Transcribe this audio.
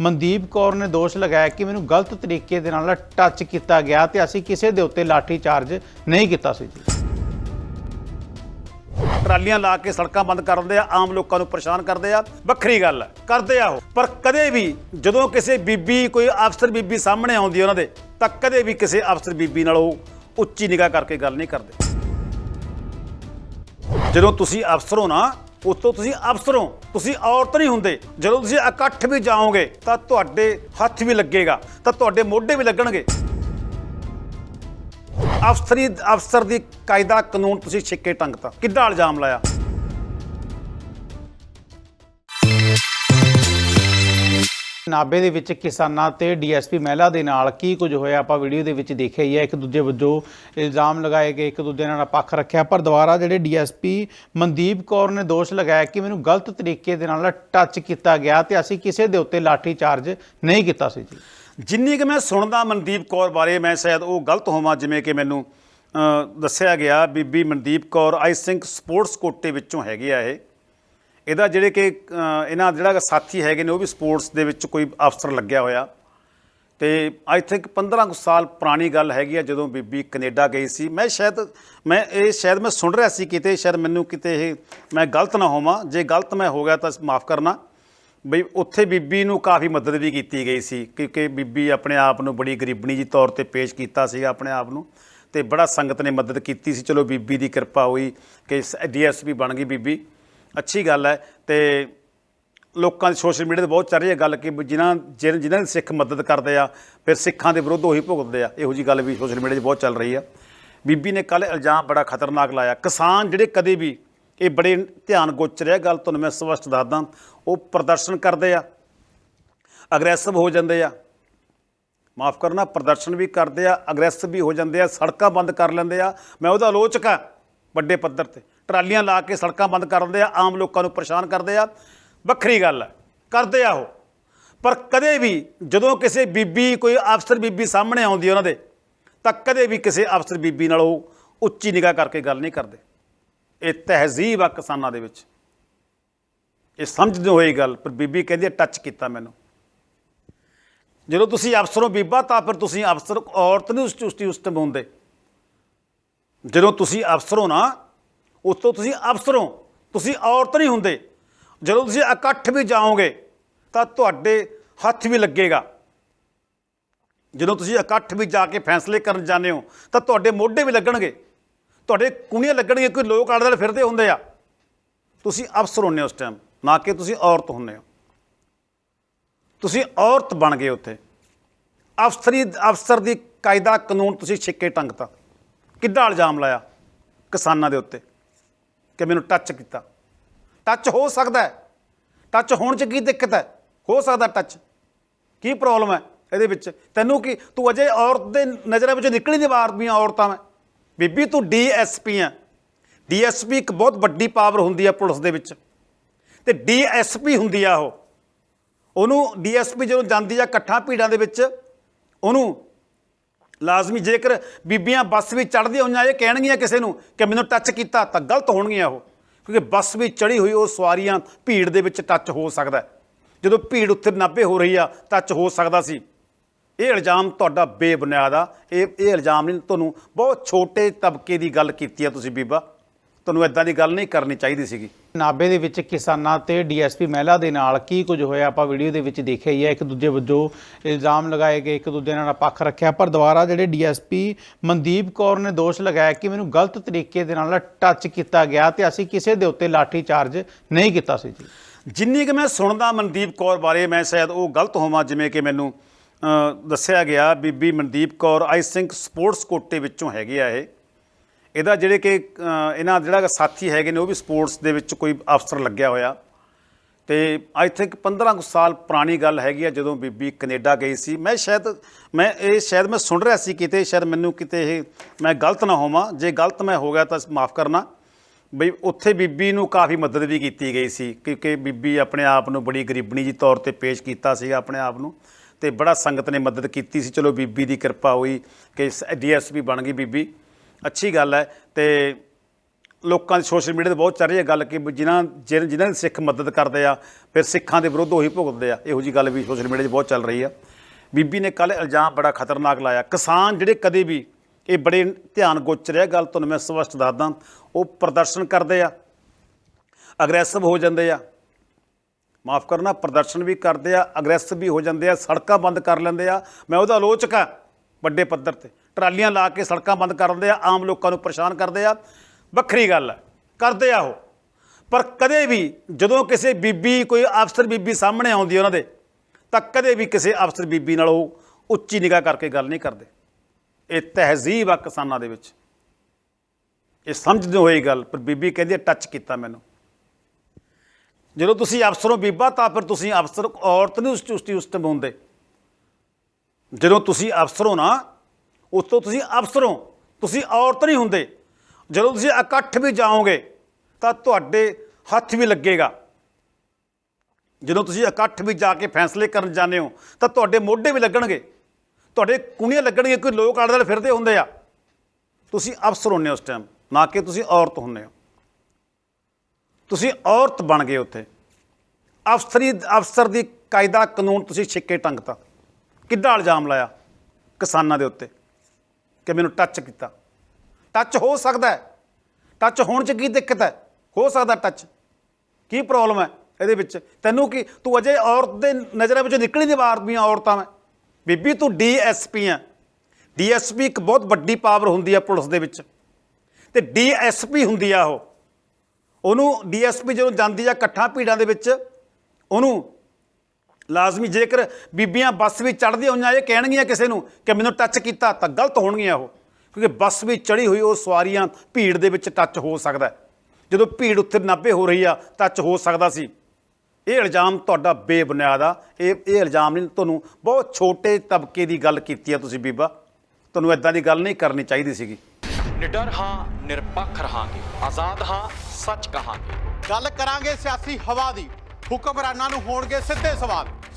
ਮਨਦੀਪ ਕੌਰ ਨੇ ਦੋਸ਼ ਲਗਾਇਆ ਕਿ ਮੈਨੂੰ ਗਲਤ ਤਰੀਕੇ ਦੇ ਨਾਲ ਟੱਚ ਕੀਤਾ ਗਿਆ ਤੇ ਅਸੀਂ ਕਿਸੇ ਦੇ ਉੱਤੇ ਲਾਠੀ ਚਾਰਜ ਨਹੀਂ ਕੀਤਾ ਸੀ ਜੀ। ਟਰਾਲੀਆਂ ਲਾ ਕੇ ਸੜਕਾਂ ਬੰਦ ਕਰਦੇ ਆ, ਆਮ ਲੋਕਾਂ ਨੂੰ ਪਰੇਸ਼ਾਨ ਕਰਦੇ ਆ। ਵੱਖਰੀ ਗੱਲ ਕਰਦੇ ਆ ਉਹ। ਪਰ ਕਦੇ ਵੀ ਜਦੋਂ ਕਿਸੇ ਬੀਬੀ, ਕੋਈ ਅਫਸਰ ਬੀਬੀ ਸਾਹਮਣੇ ਆਉਂਦੀ ਉਹਨਾਂ ਦੇ, ਤਾਂ ਕਦੇ ਵੀ ਕਿਸੇ ਅਫਸਰ ਬੀਬੀ ਨਾਲ ਉਹ ਉੱਚੀ ਨਿਗਾਹ ਕਰਕੇ ਗੱਲ ਨਹੀਂ ਕਰਦੇ। ਜਦੋਂ ਤੁਸੀਂ ਅਫਸਰ ਹੋ ਨਾ ਉਸ ਤੋਂ ਤੁਸੀਂ ਅਫਸਰ ਹੋ ਤੁਸੀਂ ਔਰਤ ਨਹੀਂ ਹੁੰਦੇ। ਜਦੋਂ ਤੁਸੀਂ ਇਕੱਠ ਵੀ ਜਾਓਗੇ, ਤਾਂ ਤੁਹਾਡੇ ਹੱਥ ਵੀ ਲੱਗੇਗਾ, ਤਾਂ ਤੁਹਾਡੇ ਮੋਢੇ ਵੀ ਲੱਗਣਗੇ। ਅਫਸਰੀ, ਅਫਸਰ ਦੀ ਕਾਇਦਾ ਕਾਨੂੰਨ ਤੁਸੀਂ ਛਿੱਕੇ ਟੰਗਤਾ। ਕਿੱਦਾਂ ਇਲਜ਼ਾਮ ਲਾਇਆ? ਨਾਬੇ ਦੇ ਵਿੱਚ ਕਿਸਾਨਾਂ ਤੇ ਡੀਐਸਪੀ ਮਹਿਲਾ ਦੇ ਨਾਲ ਕੀ ਕੁਝ ਹੋਇਆ, ਆਪਾਂ ਵੀਡੀਓ ਦੇ ਵਿੱਚ ਦੇਖਿਆ ਹੀ ਹੈ। ਇੱਕ ਦੂਜੇ ਵੱਜੋਂ ਇਲਜ਼ਾਮ ਲਗਾਏ ਗਏ, ਇੱਕ ਦੂਜੇ ਨਾਲ ਪੱਖ ਰੱਖਿਆ, ਪਰ ਦੁਬਾਰਾ ਜਿਹੜੇ ਡੀਐਸਪੀ ਮਨਦੀਪ ਕੌਰ ਨੇ ਦੋਸ਼ ਲਗਾਇਆ ਕਿ ਮੈਨੂੰ ਗਲਤ ਤਰੀਕੇ ਦੇ ਨਾਲ ਟੱਚ ਕੀਤਾ ਗਿਆ ਤੇ ਅਸੀਂ ਕਿਸੇ ਦੇ ਉੱਤੇ ਲਾਠੀ ਚਾਰਜ ਨਹੀਂ ਕੀਤਾ ਸੀ ਜੀ। ਜਿੰਨੀ ਕਿ ਮੈਂ ਸੁਣਦਾ ਮਨਦੀਪ ਕੌਰ ਬਾਰੇ, ਮੈਂ ਸ਼ਾਇਦ ਉਹ ਗਲਤ ਹੋਵਾਂ, ਜਿਵੇਂ ਕਿ ਮੈਨੂੰ ਦੱਸਿਆ ਗਿਆ, Bibi Mandeep Kaur I think sports ਕੋਟੇ ਵਿੱਚੋਂ ਹੈਗੇ ਆ ਇਹ। ਇਹਦਾ ਜਿਹੜੇ ਕਿ ਇਹਨਾਂ ਜਿਹੜਾ ਸਾਥੀ ਹੈਗੇ ਨੇ, ਉਹ ਵੀ ਸਪੋਰਟਸ ਦੇ ਵਿੱਚ ਕੋਈ ਅਫਸਰ ਲੱਗਿਆ ਹੋਇਆ। ਤੇ ਆਈ ਥਿੰਕ 15 ਕੁ ਸਾਲ ਪੁਰਾਣੀ ਗੱਲ ਹੈਗੀ ਆ, ਜਦੋਂ ਬੀਬੀ ਕੈਨੇਡਾ ਗਈ ਸੀ। ਮੈਂ ਸ਼ਾਇਦ, ਮੈਂ, ਇਹ ਸ਼ਾਇਦ ਮੈਂ ਸੁਣ ਰਿਹਾ ਸੀ ਕਿਤੇ, ਸ਼ਾਇਦ ਮੈਨੂੰ ਕਿਤੇ ਇਹ, ਮੈਂ ਗਲਤ ਨਾ ਹੋਵਾਂ। ਜੇ ਗਲਤ ਮੈਂ ਹੋ ਗਿਆ ਤਾਂ ਮਾਫ ਕਰਨਾ। ਬਈ ਉੱਥੇ ਬੀਬੀ ਨੂੰ ਕਾਫੀ ਮਦਦ ਵੀ ਕੀਤੀ ਗਈ ਸੀ, ਕਿਉਂਕਿ ਬੀਬੀ ਆਪਣੇ ਆਪ ਨੂੰ ਬੜੀ ਗਰੀਬਣੀ ਜੀ ਤੌਰ ਤੇ ਪੇਸ਼ ਕੀਤਾ ਸੀਗਾ ਆਪਣੇ ਆਪ ਨੂੰ। ਤੇ ਬੜਾ ਸੰਗਤ ਨੇ ਮਦਦ ਕੀਤੀ ਸੀ। ਚਲੋ ਬੀਬੀ ਦੀ ਕਿਰਪਾ ਹੋਈ ਕਿ ਡੀਐਸਪੀ ਬਣ ਗਈ ਬੀਬੀ। ਅੱਛੀ ਗੱਲ ਹੈ ਤੇ ਲੋਕਾਂ ਦੀ ਸੋਸ਼ਲ ਮੀਡੀਆ ਤੇ ਬਹੁਤ ਚੱਲ ਰਹੀ ਹੈ ਗੱਲ ਕਿ ਵੀ ਜਿਨ੍ਹਾਂ ਜਿਨ- ਜਿਨ੍ਹਾਂ ਦੀ ਸਿੱਖ ਮਦਦ ਕਰਦੇ ਆ, ਫਿਰ ਸਿੱਖਾਂ ਦੇ ਵਿਰੁੱਧ ਉਹੀ ਭੁਗਤਦੇ ਆ। ਇਹੋ ਜੀ ਗੱਲ ਵੀ ਸੋਸ਼ਲ ਮੀਡੀਆ 'ਚ ਬਹੁਤ ਚੱਲ ਰਹੀ ਆ। ਬੀਬੀ ਨੇ ਕੱਲ ਇਲਜ਼ਾਮ ਬੜਾ ਖਤਰਨਾਕ ਲਾਇਆ। ਕਿਸਾਨ ਜਿਹੜੇ ਕਦੇ ਵੀ ਇਹ ਬੜੇ ਧਿਆਨ ਗੋਚਰ ਹੈ ਗੱਲ ਤੁਹਾਨੂੰ ਮੈਂ ਸਪਸ਼ਟ ਦੱਸਦਾ, ਉਹ ਪ੍ਰਦਰਸ਼ਨ ਕਰਦੇ ਆ, ਅਗਰੈਸਿਵ ਹੋ ਜਾਂਦੇ ਆ। ਮਾਫ ਕਰਨਾ, ਪ੍ਰਦਰਸ਼ਨ ਵੀ ਕਰਦੇ ਆ, ਅਗਰੈਸਿਵ ਵੀ ਹੋ ਜਾਂਦੇ ਆ, ਸੜਕਾਂ ਬੰਦ ਕਰ ਲੈਂਦੇ ਆ। ਮੈਂ ਉਹਦਾ ਆਲੋਚਕ ਆ ਵੱਡੇ ਪੱਧਰ ਤੇ। ਟਰਾਲੀਆਂ ਲਾ ਕੇ ਸੜਕਾਂ ਬੰਦ ਕਰ ਦਿੰਦੇ ਆ ਆਮ ਲੋਕਾਂ ਨੂੰ ਪਰੇਸ਼ਾਨ ਕਰਦੇ ਆ। ਵੱਖਰੀ ਗੱਲ ਹੈ ਕਰਦੇ ਆ ਉਹ। ਪਰ ਕਦੇ ਵੀ ਜਦੋਂ ਕਿਸੇ ਬੀਬੀ ਕੋਈ ਅਫਸਰ ਬੀਬੀ ਸਾਹਮਣੇ ਆਉਂਦੀ ਉਹਨਾਂ ਦੇ ਤਾਂ ਕਦੇ ਵੀ ਕਿਸੇ ਅਫਸਰ ਬੀਬੀ ਨਾਲ ਉਹ ਉੱਚੀ ਨਿਗਾਹ ਕਰਕੇ ਗੱਲ ਨਹੀਂ ਕਰਦੇ। ਇਹ ਤਹਿਜ਼ੀਬ ਆ ਕਿਸਾਨਾਂ ਦੇ ਵਿੱਚ। ਇਹ ਸਮਝਦੇ ਹੋਏ ਗੱਲ ਪਰ ਬੀਬੀ ਕਹਿੰਦੀ ਹੈ, ਟੱਚ ਕੀਤਾ ਮੈਨੂੰ। ਜਦੋਂ ਤੁਸੀਂ ਅਫਸਰੋਂ ਬੀਬਾ ਤਾਂ ਫਿਰ ਤੁਸੀਂ ਅਫਸਰ ਔਰਤ ਨੂੰ ਉਸ ਚੁਸਤੀ ਉਸਤਮ ਹੁੰਦੇ। ਜਦੋਂ ਤੁਸੀਂ ਅਫਸਰ ਨਾ ਉਸ ਤੋਂ ਤੁਸੀਂ ਅਫਸਰ ਹੋ। ਤੁਸੀਂ ਔਰਤ ਨਹੀਂ ਹੁੰਦੇ। ਜਦੋਂ ਤੁਸੀਂ ਇਕੱਠ ਵੀ ਜਾਓਗੇ, ਤਾਂ ਤੁਹਾਡੇ ਹੱਥ ਵੀ ਲੱਗੇਗਾ। ਜਦੋਂ ਤੁਸੀਂ ਇਕੱਠ ਵੀ ਜਾ ਕੇ ਫੈਸਲੇ ਕਰਨ ਜਾਂਦੇ ਹੋ, ਤਾਂ ਤੁਹਾਡੇ ਮੋਢੇ ਵੀ ਲੱਗਣਗੇ। ਤੁਹਾਡੇ ਕੁਣੀਆਂ ਲੱਗਣਗੀਆਂ ਕੋਈ ਲੋਕ ਆਲੇ ਦੁਆਲੇ ਫਿਰਦੇ ਹੁੰਦੇ ਆ। ਤੁਸੀਂ ਅਫਸਰ ਹੁੰਦੇ ਹੋ ਉਸ ਟਾਈਮ ਨਾ ਕਿ ਤੁਸੀਂ ਔਰਤ ਹੁੰਦੇ ਹੋ। ਤੁਸੀਂ ਔਰਤ ਬਣ ਗਏ ਉੱਥੇ। ਅਫਸਰੀ, ਅਫਸਰ ਦੀ ਕਾਇਦਾ ਕਾਨੂੰਨ ਤੁਸੀਂ ਛਿੱਕੇ ਟੰਗਤਾ। ਕਿੱਦਾਂ ਇਲਜ਼ਾਮ ਲਾਇਆ ਕਿਸਾਨਾਂ ਦੇ ਉੱਤੇ? ਕਿ ਮੈਨੂੰ ਟੱਚ ਕੀਤਾ। ਟੱਚ ਹੋ ਸਕਦਾ ਹੈ। ਟੱਚ ਹੋਣ 'ਚ ਕੀ ਦਿੱਕਤ ਹੈ? ਹੋ ਸਕਦਾ ਟੱਚ ਕੀ ਪ੍ਰੋਬਲਮ ਹੈ ਇਹਦੇ ਵਿੱਚ? ਤੈਨੂੰ ਕੀ ਤੂੰ ਅਜੇ ਔਰਤ ਦੇ ਨਜ਼ਰਾਂ ਵਿੱਚੋਂ ਨਿਕਲੀ ਨਹੀਂ ਬਾਹਰ ਔਰਤਾਂ ਮੈਂ। ਬੀਬੀ, ਤੂੰ ਡੀਐਸਪੀ ਆ ਡੀਐਸਪੀ ਇੱਕ ਬਹੁਤ ਵੱਡੀ ਪਾਵਰ ਹੁੰਦੀ ਆ ਪੁਲਿਸ ਦੇ ਵਿੱਚ। ਤੇ ਡੀਐਸਪੀ ਹੁੰਦੀ ਆ ਉਹ। ਉਹਨੂੰ ਡੀਐਸਪੀ ਜਦੋਂ ਜਾਂਦੀ ਆ ਇਕੱਠਾਂ ਭੀੜਾਂ ਦੇ ਵਿੱਚ, ਉਹਨੂੰ ਲਾਜ਼ਮੀ। ਜੇਕਰ ਬੀਬੀਆਂ ਬੱਸ ਵਿੱਚ ਚੜ੍ਹਦੀਆਂ ਹੋਈਆਂ ਇਹ ਕਹਿਣਗੀਆਂ ਕਿਸੇ ਨੂੰ ਕਿ ਮੈਨੂੰ ਟੱਚ ਕੀਤਾ ਤਾਂ ਗਲਤ ਹੋਣਗੀਆਂ ਉਹ। ਕਿਉਂਕਿ ਬੱਸ ਵਿੱਚ ਚੜੀ ਹੋਈ ਉਹ ਸਵਾਰੀਆਂ ਭੀੜ ਦੇ ਵਿੱਚ ਟੱਚ ਹੋ ਸਕਦਾ ਜਦੋਂ ਭੀੜ ਉੱਥੇ ਨਾਭੇ ਹੋ ਰਹੀ ਆ ਟੱਚ ਹੋ ਸਕਦਾ ਸੀ। ਇਹ ਇਲਜ਼ਾਮ ਤੁਹਾਡਾ ਬੇਬੁਨਿਆਦ ਆ। ਇਹ ਇਹ ਇਲਜ਼ਾਮ ਨਹੀਂ, ਤੁਹਾਨੂੰ ਬਹੁਤ ਛੋਟੇ ਤਬਕੇ ਦੀ ਗੱਲ ਕੀਤੀ ਆ ਤੁਸੀਂ ਬੀਬਾ। ਤੁਹਾਨੂੰ ਇਦਾਂ ਦੀ ਗੱਲ ਨਹੀਂ ਕਰਨੀ ਚਾਹੀਦੀ ਸੀਗੀ। ਨਾਬੇ ਦੇ ਵਿੱਚ ਕਿਸਾਨਾਂ ਤੇ ਡੀਐਸਪੀ ਮਹਿਲਾ ਦੇ ਨਾਲ ਕੀ ਕੁਝ ਹੋਇਆ ਆਪਾਂ ਵੀਡੀਓ ਦੇ ਵਿੱਚ ਦੇਖਿਆ ਹੀ ਹੈ। ਇੱਕ ਦੂਜੇ ਵੱਜੋਂ ਇਲਜ਼ਾਮ ਲਗਾਏ ਗਏ ਇੱਕ ਦੂਜੇ ਨਾਲ ਪੱਖ ਰੱਖਿਆ ਪਰ ਦੁਬਾਰਾ ਜਿਹੜੇ ਡੀਐਸਪੀ ਮਨਦੀਪ ਕੌਰ ਨੇ ਦੋਸ਼ ਲਗਾਇਆ ਕਿ ਮੈਨੂੰ ਗਲਤ ਤਰੀਕੇ ਦੇ ਨਾਲ ਟੱਚ ਕੀਤਾ ਗਿਆ ਤੇ ਅਸੀਂ ਕਿਸੇ ਦੇ ਉੱਤੇ ਲਾਠੀ ਚਾਰਜ ਨਹੀਂ ਕੀਤਾ ਸੀ ਜੀ। ਜਿੰਨੀ ਕਿ ਮੈਂ ਸੁਣਦਾ ਮਨਦੀਪ ਕੌਰ ਬਾਰੇ ਮੈਂ ਸ਼ਾਇਦ ਉਹ ਗਲਤ ਹੋਵਾਂ ਜਿਵੇਂ ਕਿ ਮੈਨੂੰ ਦੱਸਿਆ ਗਿਆ Bibi Mandeep Kaur I think sports ਕੋਟੇ ਵਿੱਚੋਂ ਹੈਗੇ ਆ ਇਹ। ਇਹਦਾ ਜਿਹੜੇ ਕਿ ਇਹਨਾਂ ਜਿਹੜਾ ਸਾਥੀ ਹੈਗੇ ਨੇ, ਉਹ ਵੀ ਸਪੋਰਟਸ ਦੇ ਵਿੱਚ ਕੋਈ ਅਫਸਰ ਲੱਗਿਆ ਹੋਇਆ। ਤੇ ਆਈ ਥਿੰਕ 15 ਕੁ ਸਾਲ ਪੁਰਾਣੀ ਗੱਲ ਹੈਗੀ ਆ, ਜਦੋਂ ਬੀਬੀ ਕੈਨੇਡਾ ਗਈ ਸੀ। ਮੈਂ ਸ਼ਾਇਦ, ਮੈਂ ਇਹ ਸ਼ਾਇਦ ਮੈਂ ਸੁਣ ਰਿਹਾ ਸੀ ਕਿਤੇ, ਸ਼ਾਇਦ ਮੈਨੂੰ ਕਿਤੇ ਇਹ, ਮੈਂ ਗਲਤ ਨਾ ਹੋਵਾਂ। ਜੇ ਗਲਤ ਮੈਂ ਹੋ ਗਿਆ ਤਾਂ ਮਾਫ ਕਰਨਾ। ਬਈ ਉੱਥੇ ਬੀਬੀ ਨੂੰ ਕਾਫੀ ਮਦਦ ਵੀ ਕੀਤੀ ਗਈ ਸੀ, ਕਿਉਂਕਿ ਬੀਬੀ ਆਪਣੇ ਆਪ ਨੂੰ ਬੜੀ ਗਰੀਬਣੀ ਜੀ ਤੌਰ ਤੇ ਪੇਸ਼ ਕੀਤਾ ਸੀ ਆਪਣੇ ਆਪ ਨੂੰ। ਤੇ ਬੜਾ ਸੰਗਤ ਨੇ ਮਦਦ ਕੀਤੀ ਸੀ। ਚਲੋ ਬੀਬੀ ਦੀ ਕਿਰਪਾ ਹੋਈ ਕਿ ਡੀਐਸਪੀ ਬਣ ਗਈ ਬੀਬੀ। ਅੱਛੀ ਗੱਲ ਹੈ ਤੇ ਲੋਕਾਂ ਦੀ ਸੋਸ਼ਲ ਮੀਡੀਆ ਤੇ ਬਹੁਤ ਚੱਲ ਰਹੀ ਹੈ ਗੱਲ ਕਿ ਵੀ ਜਿਨ੍ਹਾਂ ਜਿਨ- ਜਿਨ੍ਹਾਂ ਦੀ ਸਿੱਖ ਮਦਦ ਕਰਦੇ ਆ, ਫਿਰ ਸਿੱਖਾਂ ਦੇ ਵਿਰੁੱਧ ਉਹੀ ਭੁਗਤਦੇ ਆ। ਇਹੋ ਜੀ ਗੱਲ ਵੀ ਸੋਸ਼ਲ ਮੀਡੀਆ 'ਚ ਬਹੁਤ ਚੱਲ ਰਹੀ ਆ। ਬੀਬੀ ਨੇ ਕੱਲ ਇਲਜ਼ਾਮ ਬੜਾ ਖਤਰਨਾਕ ਲਾਇਆ। ਕਿਸਾਨ ਜਿਹੜੇ ਕਦੇ ਵੀ ਇਹ ਬੜੇ ਧਿਆਨ ਗੋਚਰ ਹੈ ਗੱਲ ਤੁਹਾਨੂੰ ਮੈਂ ਸਪਸ਼ਟ ਦੱਸਦਾ। ਉਹ ਪ੍ਰਦਰਸ਼ਨ ਕਰਦੇ ਆ, ਅਗਰੈਸਿਵ ਹੋ ਜਾਂਦੇ ਆ। ਮਾਫ ਕਰਨਾ, ਪ੍ਰਦਰਸ਼ਨ ਵੀ ਕਰਦੇ ਆ, ਅਗਰੈਸਿਵ ਵੀ ਹੋ ਜਾਂਦੇ ਆ, ਸੜਕਾਂ ਬੰਦ ਕਰ ਲੈਂਦੇ ਆ। ਮੈਂ ਉਹਦਾ ਆਲੋਚਕ ਆ ਵੱਡੇ ਪੱਧਰ ਤੇ। ਟਰਾਲੀਆਂ ਲਾ ਕੇ ਸੜਕਾਂ ਬੰਦ ਕਰ ਦਿੰਦੇ ਆ, ਆਮ ਲੋਕਾਂ ਨੂੰ ਪਰੇਸ਼ਾਨ ਕਰਦੇ ਆ। ਵੱਖਰੀ ਗੱਲ ਹੈ, ਕਰਦੇ ਆ ਉਹ। ਪਰ ਕਦੇ ਵੀ ਜਦੋਂ ਕਿਸੇ ਬੀਬੀ, ਕੋਈ ਅਫਸਰ ਬੀਬੀ ਸਾਹਮਣੇ ਆਉਂਦੀ ਉਹਨਾਂ ਦੇ, ਤਾਂ ਕਦੇ ਵੀ ਕਿਸੇ ਅਫਸਰ ਬੀਬੀ ਨਾਲ ਉਹ ਉੱਚੀ ਨਿਗਾਹ ਕਰਕੇ ਗੱਲ ਨਹੀਂ ਕਰਦੇ। ਇਹ ਤਹਿਜ਼ੀਬ ਆ ਕਿਸਾਨਾਂ ਦੇ ਵਿੱਚ। ਇਹ ਸਮਝਦੇ ਹੋਈ ਗੱਲ, ਪਰ ਬੀਬੀ ਕਹਿੰਦੀ ਟੱਚ ਕੀਤਾ ਮੈਨੂੰ। ਜਦੋਂ ਤੁਸੀਂ ਅਫਸਰੋਂ ਬੀਬਾ, ਤਾਂ ਫਿਰ ਤੁਸੀਂ ਅਫਸਰ ਔਰਤ ਨਹੀਂ ਉਸ ਚੁਸਤੀ ਉਸ ਟਾਈਮ ਹੁੰਦੇ ਜਦੋਂ ਤੁਸੀਂ ਅਫਸਰੋਂ ਨਾ ਉਸ ਤੋਂ ਤੁਸੀਂ ਅਫਸਰ ਹੋ, ਤੁਸੀਂ ਔਰਤ ਨਹੀਂ ਹੁੰਦੇ। ਜਦੋਂ ਤੁਸੀਂ ਇਕੱਠ ਵੀ ਜਾਓਗੇ, ਤਾਂ ਤੁਹਾਡੇ ਹੱਥ ਵੀ ਲੱਗੇਗਾ। ਜਦੋਂ ਤੁਸੀਂ ਇਕੱਠ ਵੀ ਜਾ ਕੇ ਫੈਸਲੇ ਕਰਨ ਜਾਂਦੇ ਹੋ, ਤਾਂ ਤੁਹਾਡੇ ਮੋਢੇ ਵੀ ਲੱਗਣਗੇ। ਤੁਹਾਡੇ ਕੁਣੀਆਂ ਲੱਗਣਗੀਆਂ, ਕੋਈ ਲੋਕ ਆਲੇ ਦੁਆਲੇ ਫਿਰਦੇ ਹੁੰਦੇ ਆ। ਤੁਸੀਂ ਅਫਸਰ ਹੁੰਦੇ ਹੋ ਉਸ ਟਾਈਮ ਨਾ ਕਿ ਤੁਸੀਂ ਔਰਤ ਹੁੰਦੇ ਹੋ। ਤੁਸੀਂ ਔਰਤ ਬਣ ਗਏ ਉੱਥੇ। ਅਫਸਰੀ, ਅਫਸਰ ਦੀ ਕਾਇਦਾ ਕਾਨੂੰਨ ਤੁਸੀਂ ਛਿੱਕੇ ਟੰਗਤਾ। ਕਿੱਦਾਂ ਇਲਜ਼ਾਮ ਲਾਇਆ ਕਿਸਾਨਾਂ ਦੇ ਉੱਤੇ? ਕਿ ਮੈਨੂੰ ਟੱਚ ਕੀਤਾ। ਟੱਚ ਹੋ ਸਕਦਾ ਹੈ। ਟੱਚ ਹੋਣ 'ਚ ਕੀ ਦਿੱਕਤ ਹੈ? ਹੋ ਸਕਦਾ ਟੱਚ ਕੀ ਪ੍ਰੋਬਲਮ ਹੈ ਇਹਦੇ ਵਿੱਚ? ਤੈਨੂੰ ਕੀ ਤੂੰ ਅਜੇ ਔਰਤ ਦੇ ਨਜ਼ਰਾਂ ਵਿੱਚੋਂ ਨਿਕਲੀ ਨਹੀਂ ਬਾਹਰ ਵੀ ਔਰਤਾਂ ਮੈਂ। ਬੀਬੀ, ਤੂੰ ਡੀਐਸਪੀ ਆ ਡੀਐਸਪੀ ਇੱਕ ਬਹੁਤ ਵੱਡੀ ਪਾਵਰ ਹੁੰਦੀ ਆ ਪੁਲਿਸ ਦੇ ਵਿੱਚ। ਤੇ ਡੀਐਸਪੀ ਹੁੰਦੀ ਆ ਉਹ। ਉਹਨੂੰ ਡੀਐਸਪੀ ਜਦੋਂ ਜਾਂਦੀ ਆ ਇਕੱਠਾਂ ਭੀੜਾਂ ਦੇ ਵਿੱਚ, ਉਹਨੂੰ ਲਾਜ਼ਮੀ। ਜੇਕਰ ਬੀਬੀਆਂ ਬੱਸ ਵਿੱਚ ਚੜ੍ਹਦੀਆਂ ਹੋਈਆਂ ਇਹ ਕਹਿਣਗੀਆਂ ਕਿਸੇ ਨੂੰ ਕਿ ਮੈਨੂੰ ਟੱਚ ਕੀਤਾ ਤਾਂ ਗਲਤ ਹੋਣਗੀਆਂ ਉਹ। ਕਿਉਂਕਿ ਬੱਸ ਵਿੱਚ ਚੜੀ ਹੋਈ ਉਹ ਸਵਾਰੀਆਂ ਭੀੜ ਦੇ ਵਿੱਚ ਟੱਚ ਹੋ ਸਕਦਾ। ਜਦੋਂ ਭੀੜ ਉੱਥੇ ਨਾਭੇ ਹੋ ਰਹੀ ਆ ਟੱਚ ਹੋ ਸਕਦਾ ਸੀ। ਇਹ ਇਲਜ਼ਾਮ ਤੁਹਾਡਾ ਬੇਬੁਨਿਆਦ ਆ। ਇਹ ਇਹ ਇਲਜ਼ਾਮ ਨਹੀਂ ਤੁਹਾਨੂੰ ਬਹੁਤ ਛੋਟੇ ਤਬਕੇ ਦੀ ਗੱਲ ਕੀਤੀ ਆ ਤੁਸੀਂ ਬੀਬਾ। ਤੁਹਾਨੂੰ ਇਦਾਂ ਦੀ ਗੱਲ ਨਹੀਂ ਕਰਨੀ ਚਾਹੀਦੀ ਸੀਗੀ। ਨਿਡਰ ਹਾਂ ਨਿਰਪੱਖ ਰਹਾਂਗੇ। ਆਜ਼ਾਦ ਹਾਂ ਸੱਚ ਕਹਾਂਗੇ। ਗੱਲ ਕਰਾਂਗੇ ਸਿਆਸੀ ਹਵਾ ਦੀ। ਹੁਕਮਰਾਨਾਂ ਨੂੰ ਹੋਣਗੇ ਸਿੱਧੇ ਸਵਾਲ।